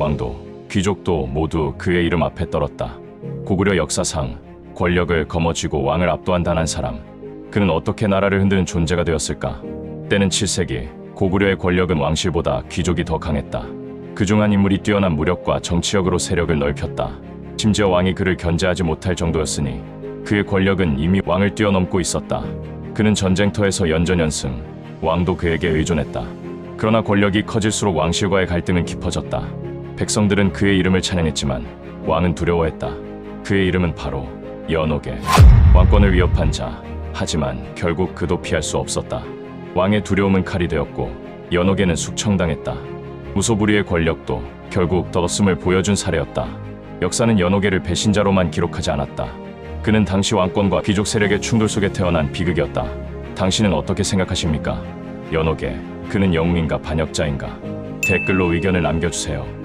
왕도, 귀족도 모두 그의 이름 앞에 떨었다. 고구려 역사상 권력을 거머쥐고 왕을 압도한다는 사람. 그는 어떻게 나라를 흔드는 존재가 되었을까? 때는 7세기 고구려의 권력은 왕실보다 귀족이 더 강했다. 그중 한 인물이 뛰어난 무력과 정치력으로 세력을 넓혔다. 심지어 왕이 그를 견제하지 못할 정도였으니 그의 권력은 이미 왕을 뛰어넘고 있었다. 그는 전쟁터에서 연전연승, 왕도 그에게 의존했다. 그러나 권력이 커질수록 왕실과의 갈등은 깊어졌다. 백성들은 그의 이름을 찬양했지만 왕은 두려워했다. 그의 이름은 바로 연옥의 왕권을 위협한 자. 하지만 결국 그도 피할 수 없었다. 왕의 두려움은 칼이 되었고 연옥에는 숙청당했다. 무소불위의 권력도 결국 덧없음을 보여준 사례였다. 역사는 연옥애를 배신자로만 기록하지 않았다. 그는 당시 왕권과 귀족 세력의 충돌 속에 태어난 비극이었다. 당신은 어떻게 생각하십니까? 연옥애, 그는 영웅인가 반역자인가? 댓글로 의견을 남겨주세요.